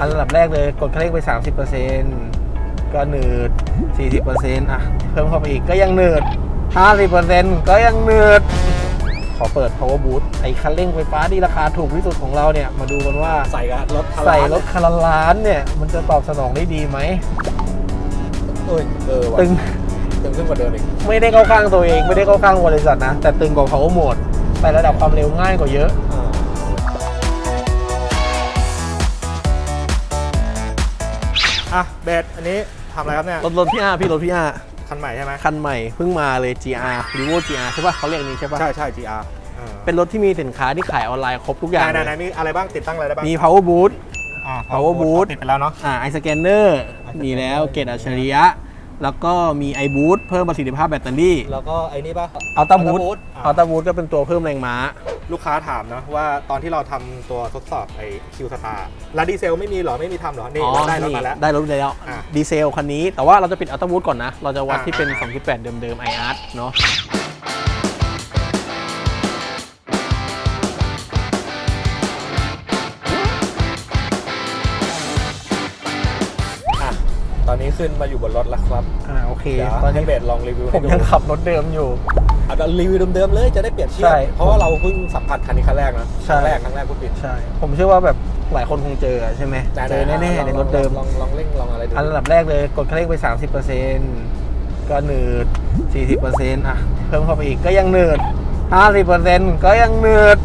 อันดับแรกเลยกดคันเร่งไป 30%ก็หนืด 40%อะ เพิ่มเข้าไปอีกก็ยังหนืด 50%ก็ยังหนืด ขอเปิด power boot ไอ้คันเร่งไฟฟ้าที่ราคาถูกที่สุดของเราเนี่ย มาดูกันว่าใส่กับรถคันละใส่รถคันละล้านเนี่ย มันจะตอบสนองได้ดีไหมเอ้ยเออว่ะตึงตึงขึ้นกว่าเดิมอีกไม่ได้เข้าข้างตัวเองไม่ได้เข้าข้างบริษัทนะ แต่ตึงกว่า power mode ไประดับความเร็วง่ายกว่าเยอะ อ่า อะเบสอันนี้ทำอะไรครับเนี่ยรถรถพี่อาพี่รถพี่อาคันใหม่ใช่ไหมคันใหม่เพิ่งมาเลย GR r e v o GR ใช่ป่ะเขาเรียกอย่างนี้ใช่ป่ะใช่ใช่ GR เออเป็นรถที่มีสินค้าที่ขายออนไลน์ครบทุกอย่างไหนไหนไหนเลยมีอะไรบ้างติดตั้งอะไรได้บ้างมี power boot อ่า power boot ติดไปแล้วเนาะอ่า i scanner มีแล้วเกตอัจฉริยะแล้วก็มี i boot เพิ่มประสิทธิภาพแบตเตอรี่ แล้วก็ไอ้นี่ป่ะ ultra boot boot อ่า ultra boot ก็เป็นตัวเพิ่มแรงม้า ลูกค้าถามนะว่าตอนที่เราทำตัวทดสอบไอ้คิวสตาร์ลาดีเซลไม่มีเหรอ ไม่มีทำเหรอ นี่เราได้รถมาแล้ว ได้รถแล้วอ่าดีเซลคันนี้ แต่ว่าเราจะปิด ultra boot ก่อนนะ เราจะวัดอ่าที่เป็น 2.8 เดิมๆ i art เนาะ ตอนนี้ขึ้นมาอยู่บนรถแล้วครับอ่าโอเค เดี๋ยวตอนให้นี้เบสลองรีวิวผมให้ดูยังขับรถเดิมอยู่ เอารีวิวเดิมๆเลยจะได้เปรียบเทียใช่บเพราะว่าเราเพิ่งสัมผัสคันนี้ครั้งแรกนะคใช่ รั้งแรกครั้งแรกพูดผิดใช่ ผมเชื่อว่าแบบหลายคนคงเจอใช่ไหมเจอแน่ๆในรถเดิม ลองลองเร่งลองอะไรดูอันดับแรกเลยกดคันเร่งไป 30%ก็หนืด 40%อะ เพิ่มเข้าไปอีกก็ยังหนืด 50%ก็ยังหนืด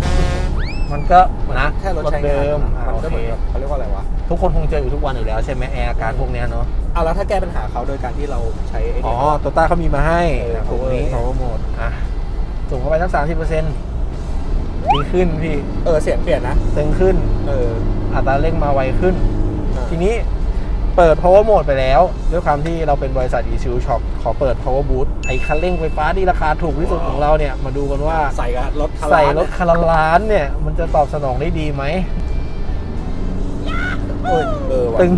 มันก็นะแค่รถใช้เดิงานมอะมันโอก็เคเหมือนกับเขาเรียกว่าอะไรวะทุกคนคงเจออยู่ทุกวันอยู่แล้วใช่ไหมแอร์อาการพวกเนี้ยเนาะเอาแล้วถ้าแก้ปัญหาเขาโดยการที่เราใช้ไอ้อ๋อนี่โตต้าเขามีมาให้เออตรงนี้ power เขาโหมดอะส่งเข้าไปสัก30%ดีขึ้นพี่เออเสียงเปลี่ยนนะ เต็งขึ้นเอออัตราเร่งมาไวขึ้นอะทีนี้ เปิด power mode ไปแล้ว ด้วยความที่เราเป็นบริษัท e s u Shop ขอเปิด power boot ไอ้คันเร่งไฟฟ้าที่ราคาถูกที่สุดของเราเนี่ย มาดูกันว่าใส่กับรถคันละใส่รถล้านคันละล้านเนี่ย มันจะตอบสนองได้ดีไหมเอ้ยเออว่ะตึง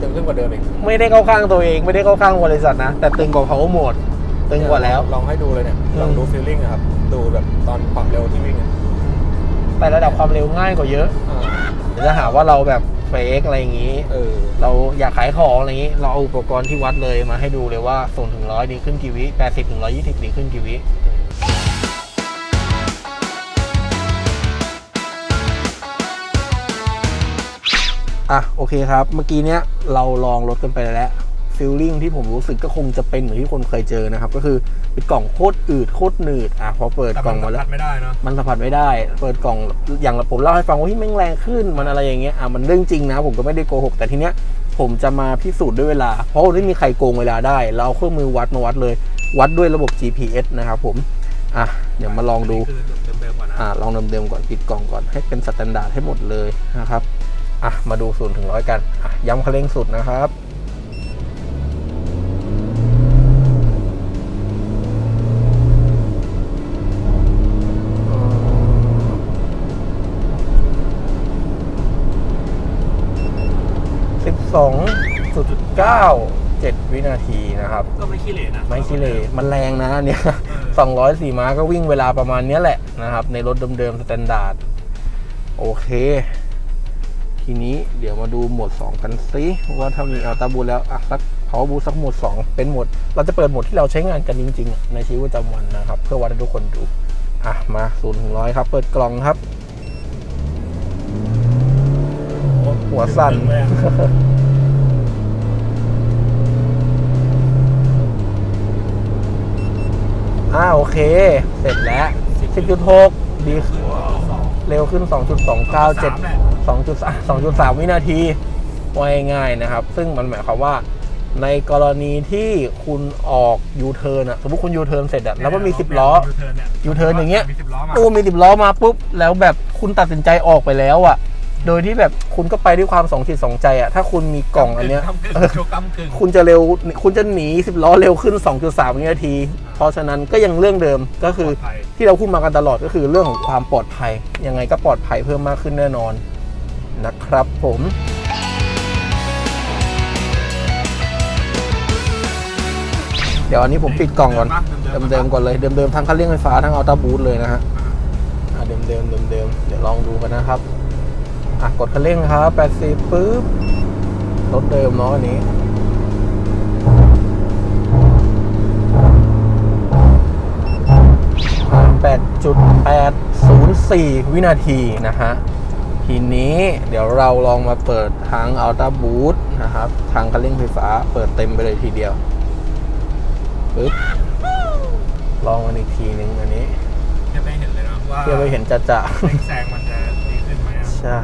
ตึงขึ้นกว่าเดิมอีกไม่ได้เข้าข้างตัวเองไม่ได้เข้าข้างบริษัทนะ แต่ตึงกว่า power mode ตึงกว่าแล้ว ลองให้ดูเลยเนี่ยอืมลองดูฟีลลิ่งอะครับ ดูแบบตอนความเร็วที่วิ่งอะ ไประดับความเร็วง่ายกว่าเยอะอ่าเดี๋ยวจะหาว่าเราแบบเฟกอะไรอย่างนี้ เออ เราอยากขายของอะไรอย่างนี้ เราเอาอุปกรณ์ที่วัดเลยมาให้ดูเลยว่าส่งถึงร้อยดีขึ้นกี่วิแปดสิบถึงร้อยี่สิบดีขึ้นกี่วิอะโอเคครับ เมื่อกี้เนี้ยเราลองรถกันไปแล้ว ฟิลลิ่งที่ผมรู้สึกก็คงจะเป็นเหมือนที่คนเคยเจอนะครับ ก็คือเป็นกล่องโคตรอืดโคตรหนืดอะพอเปิดกล่องมาแล้วไม่ได้เนาะมันสัมผัสไม่ได้ เปิดกล่องอย่างผมเล่าให้ฟังว่าที่แม่งแรงขึ้นมันอะไรอย่างเงี้ยอะมันเรื่องจริงนะ ผมก็ไม่ได้โกหกแต่ทีเนี้ยผมจะมาพิสูจน์ด้วยเวลา เพราะไม่มีใครโกงเวลาได้ เราเอาเครื่องมือวัดมาวัดเลย วัดด้วยระบบ GPS นะครับผมอะเดี๋ยวมาลองดูคือเดิมๆก่อนนะอ่าลองเดิมๆก่อนปิดกล่องก่อนให้เป็นสแตนดาร์ดให้หมดเลยนะครับอะมาดูศูนย์ถึงร้อยกันอะย้ำคันเร่งสุดนะครับ สิบสองจุดเก้าเจ็ดวินาทีนะครับ ก็ไม่ขี้เหร่นะไม่ขี้เลยมันแรงนะอันเนี่ยสองร้อยสี่ม้าก็วิ่งเวลาประมาณเนี้ยแหละนะครับ ในรถเดิมๆสแตนดาร์ดโอเค ทีนี้เดี๋ยวมาดูโหมด 2 กันซิว่าถ้ามีอัลตาบูแล้วอะสักพาวบูสักโหมด 2 เป็นโหมด เราจะเปิดโหมดที่เราใช้งานกันจริงๆอะในชีวิตประจำวันนะครับ เพื่อวัดให้ทุกคนดูอะมาศูนย์ถึงร้อยครับ เปิดกล่องครับ หัวสั่น เค เสร็จแล้ว 10.6 ดีเร็วขึ้น 2.297 2.3 2.3 วินาทีว่าง่ายๆนะครับ ซึ่งมันหมายความว่าในกรณีที่คุณออกยูเทิร์นอะสมมติคุณยูเทิร์นเสร็จอะแล้วมันมี10ล้อยูเทิร์นอย่างเงี้ยมีสิบล้อมาตู้มี10ล้อมาปุ๊บ แล้วแบบคุณตัดสินใจออกไปแล้วอะ โดยที่แบบคุณก็ไปด้วยความสองจิตสองใจอะถ้าคุณมีกล่องอันเนี้ยกำกึ่งเออโชว์กำกึ่งคุณจะเร็วคุณจะหนี10ล้อเร็วขึ้น 2.3วินาที เพราะฉะนั้นก็ยังเรื่องเดิมก็คือปลอดภัยที่เราพูดมากันตลอดก็คือเรื่องของความปลอดภัย ยังไงก็ปลอดภัยเพิ่มมากขึ้นแน่นอนนะครับผมเดี๋ยวอันนี้ผมปิดกล่องก่อน เดิมๆก่อนเลย เดิมๆทั้งคันเร่งไฟฟ้าทั้งอัลต้าบูทเลยนะฮะอะเดิมๆเดิมๆเดี๋ยวลองดูกันนะครับ อะกดคันเร่งครับ80ปุ๊บรถเดิมเนาะอันนี้8.804วินาทีนะฮะทีนี้เดี๋ยวเราลองมาเปิดทาง Ultra Boost นะครับ ทางคันเร่งไฟฟ้าเปิดเต็มไปเลยทีเดียวปึ๊บลองกันอีกทีหนึ่งอันนี้เทียบให้เห็นเลยนะว่าเพื่อไปเห็นจะจะเร่งแซงมันจะดีขึ้นไหมอะ ใช่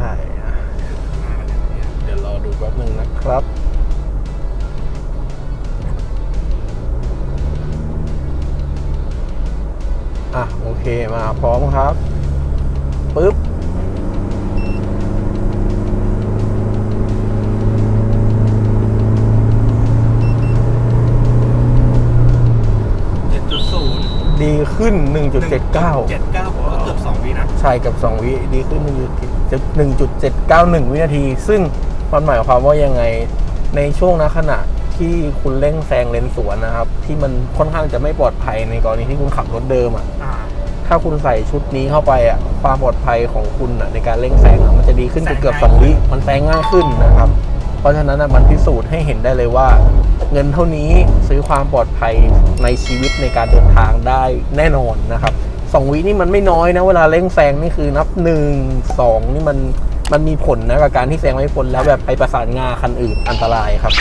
เดี๋ยวรอดูแป๊บหนึ่งนะครับอะโอเคมาพร้อมครับปึ๊บเจ็ดีขึ้นหนึ่งจุดเจ็ดเก้า ชัยกับ 2 วิดีขึ้นมา1.791 วินาที ซึ่งความหมายความว่ายังไงในช่วงนขณะที่คุณเร่งแซงเลนสวนนะครับ ที่มันค่อนข้างจะไม่ปลอดภัยในกรณีที่คุณขับรถเดิมอะถ้าคุณใส่ชุดนี้เข้าไปอะความปลอดภัยของคุณอะในการเร่งแซงอะมันจะดีขึ้นเกือบสองวิมันแซงง่ายขึ้นนะครับ เพราะฉะนั้นอะมันพิสูจน์ให้เห็นได้เลยว่า เงินเท่านี้ซื้อความปลอดภัยในชีวิตในการเดินทางได้แน่นอนนะครับ สองวินี่มันไม่น้อยนะ เวลาเร่งแซงนี่คือนับหนึ่งสองนี่มันมันมีผลนะกับการที่แซงไม่พ้นแล้วแบบไปประสานงาคันอื่นอันตรายครับ